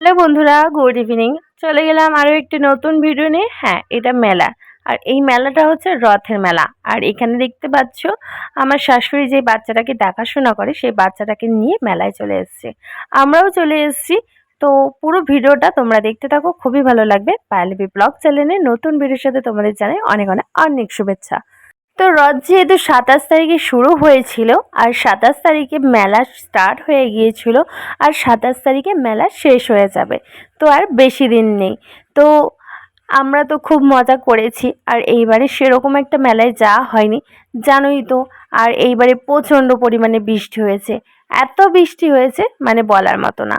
Hello বন্ধুরা, good evening. চলে গেলাম আরও একটি নতুন ভিডিও নিয়ে। হ্যাঁ এটা মেলা। আর এই মেলাটা হচ্ছে রথের মেলা। আর এখানে দেখতে পাচ্ছ, আমার শাশুড়ি যে বাচ্চাটাকে দেখাশোনা করে, সেই বাচ্চাটাকে নিয়ে মেলায় চলে এসছে। আমরাও চলে এসেছি। তো পুরো ভিডিওটা তোমরা দেখতে থাকো, খুবই ভালো লাগবে। পায়ালিপি ব্লগ চ্যানেলে নতুন ভিডিওর সাথে তোমাদের জানাই অনেক অনেক অনেক শুভেচ্ছা। তো রথ যেহেতু সাতাশ তারিখে শুরু হয়েছিল, আর সাতাশ তারিখে মেলা স্টার্ট হয়ে গিয়েছিল, আর সাতাশ তারিখে মেলা শেষ হয়ে যাবে, তো আর বেশি দিন নেই। তো আমরা তো খুব মজা করেছি, আর এইবারে সেরকম একটা মেলায় যাওয়া হয়নি, জানোই তো, আর এইবারে প্রচণ্ড পরিমাণে বৃষ্টি হয়েছে। এত বৃষ্টি হয়েছে মানে বলার মতো না।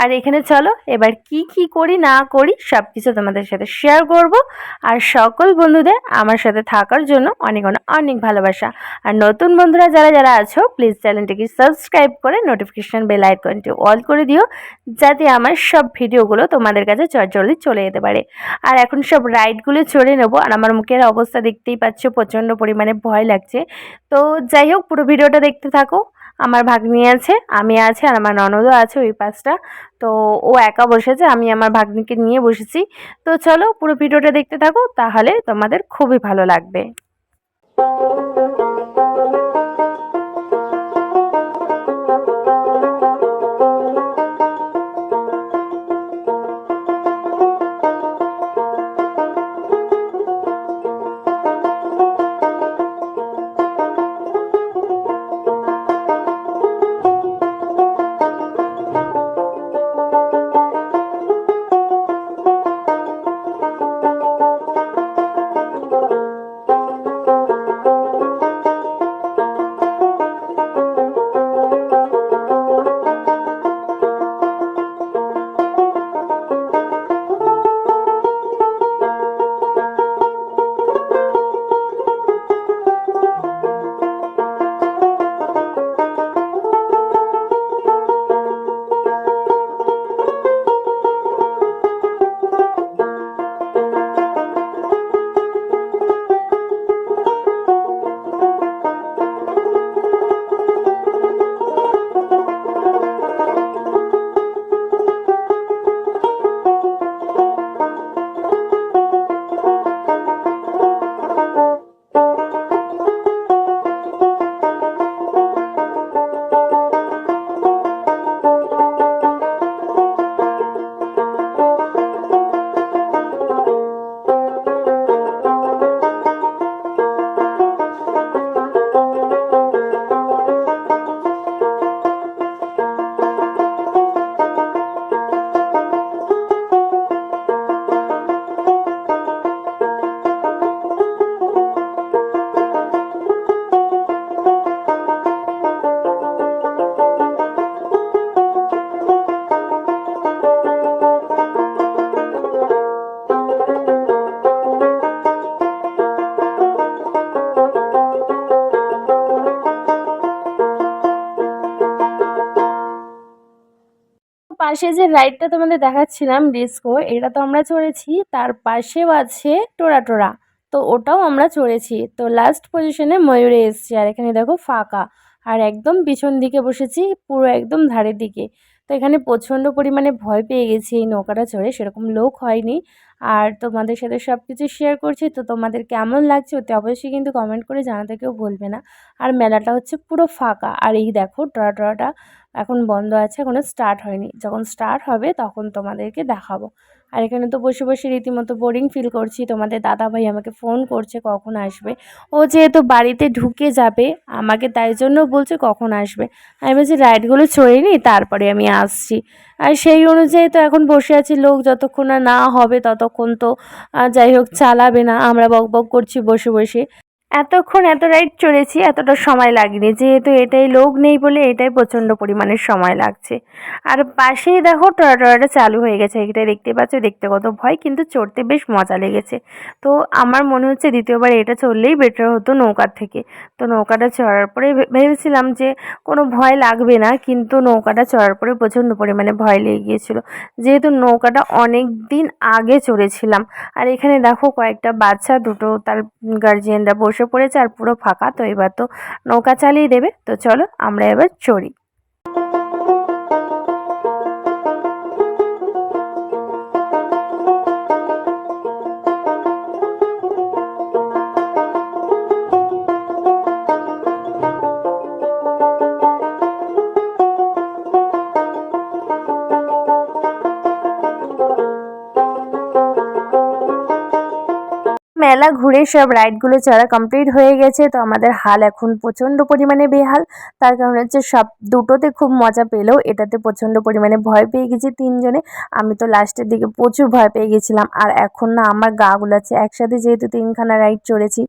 আর এখানে চলো, এবার কি কি করি, না করি সব কিছু তোমাদের সাথে শেয়ার করব। আর সকল বন্ধুদের আমার সাথে থাকার জন্য অনেক অনেক ভালোবাসা। আর নতুন বন্ধুরা যারা যারা আছো প্লিজ চ্যানেলটিকে সাবস্ক্রাইব করে নোটিফিকেশান বেল আইকনটি অল করে দিও, যাতে আমার সব ভিডিওগুলো তোমাদের কাছে চটজলদি চলে যেতে পারে। আর এখন সব রাইডগুলো চড়ে নেব, আর আমার মুখের অবস্থা দেখতেই পাচ্ছ, প্রচণ্ড পরিমাণে ভয় লাগছে। তো যাই হোক, পুরো ভিডিওটা দেখতে থাকো। আমার ভাগ্নি আছে, আমি আছে আর আমার ননদও আছে ওই পাশটা। তো ও একা বসেছে, আমি আমার ভাগ্নিকে নিয়ে বসেছি। তো চলো পুরো ভিডিওটা দেখতে থাকো, তাহলে তোমাদের খুবই ভালো লাগবে। পাশে যে রাইডটা তোমাদের দেখাচ্ছিলাম ডিস্কো এটা তো আমরা চড়েছি, তার পাশেও আছে টোরা টোরা। তো ওটাও আমরা চড়েছি। তো লাস্ট পজিশনে ময়ূরে এসছি, আর এখানে দেখো ফাঁকা। আর একদম পিছন দিকে বসেছি, পুরো একদম ধারের দিকে। তো এখানে প্রচণ্ড পরিমাণে ভয় পেয়ে গেছি, এই নৌকাটা চড়ে, সেরকম লোক হয়নি। আর তোমাদের সাথে সব কিছু শেয়ার করছি, তো তোমাদের কেমন লাগছে ওতে অবশ্যই কিন্তু কমেন্ট করে জানাতে কেউ বলবে না। আর মেলাটা হচ্ছে পুরো ফাঁকা। আর এই দেখো টরা টরাটা এখন বন্ধ আছে এখনও স্টার্ট হয়নি। যখন স্টার্ট হবে, তখন তোমাদেরকে দেখাবো। আর এখানে তো বসে বসে রীতিমতো বোরিং ফিল করছি। তোমাদের দাদা ভাই আমাকে ফোন করছে, কখন আসবে? ও যেহেতু বাড়িতে ঢুকে যাবে, আমাকে তাই জন্য বলছে কখন আসবে। আমি বলছি রাইডগুলো চড়ে নিই তারপরে আমি আসছি। আর সেই অনুযায়ী তো এখন বসে আছি, লোক যতক্ষণ না হবে ততক্ষণ তো যাই হোক, চালাবে না। আমরা বক বক করছি বসে বসে। এতক্ষণ এত রাইড চড়েছি, এতটা সময় লাগেনি। যেহেতু এটাই লোক নেই বলে এটাই প্রচণ্ড পরিমাণে সময় লাগছে। আর পাশেই দেখো টরাটরাটা চালু হয়ে গেছে। এটাই দেখতে পাচ্ছ, দেখতে কত ভয়, কিন্তু চড়তে বেশ মজা লেগেছে। তো আমার মনে হচ্ছে দ্বিতীয়বার এটা চললেই বেটার হতো নৌকার থেকে। তো নৌকাটা চড়ার পরে ভেবেছিলাম যে কোনো ভয় লাগবে না, কিন্তু নৌকাটা চড়ার পরে প্রচণ্ড পরিমাণে ভয় লেগে গিয়েছিল। যেহেতু নৌকাটা অনেক দিন আগে চড়েছিলাম। আর এখানে দেখো কয়েকটা বাচ্চা, দুটো তার গার্জিয়ানরা বসে পড়েছে আর পুরো ফাঁকা, তো এবার তো নৌকা চালিয়ে দেবে। তো চলো আমরা এবার চড়ি। মেলা ঘুরে সব রাইডগুলো চড়া কমপ্লিট হয়ে গেছে। তো আমাদের হাল এখন প্রচণ্ড পরিমাণে বেহাল। তার কারণ হচ্ছে সব দুটোতে খুব মজা পেলেও এটাতে প্রচণ্ড পরিমাণে ভয় পেয়ে গেছি তিনজনে। আমি তো লাস্টের দিকে প্রচুর ভয় পেয়ে গেছিলাম। আর এখন না আমার গা গুলাচ্ছে একসাথে যেহেতু তিনখানা রাইড চড়েছি।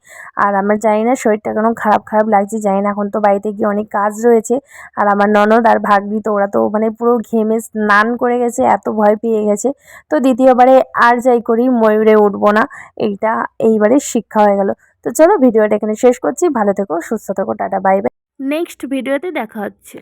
আর আমার জানি না শরীরটা কেন খারাপ খারাপ লাগছে, জানি না। এখন তো বাড়িতে গিয়ে অনেক কাজ রয়েছে। আর আমার ননদ আর ভাগ্নি তো ওরা তো মানে পুরো ঘেমে স্নান করে গেছে, এত ভয় পেয়ে গেছে। তো দ্বিতীয়বারে আর যাই করি, ময়ূরে উঠবো না। এইটা এইবারে শিক্ষা হয়ে গেল। তো চলো ভিডিওটা এখানে শেষ করছি। ভালো থেকো, সুস্থ থেকো, টাটা, বাই বাই। নেক্সট ভিডিওতে দেখা হচ্ছে।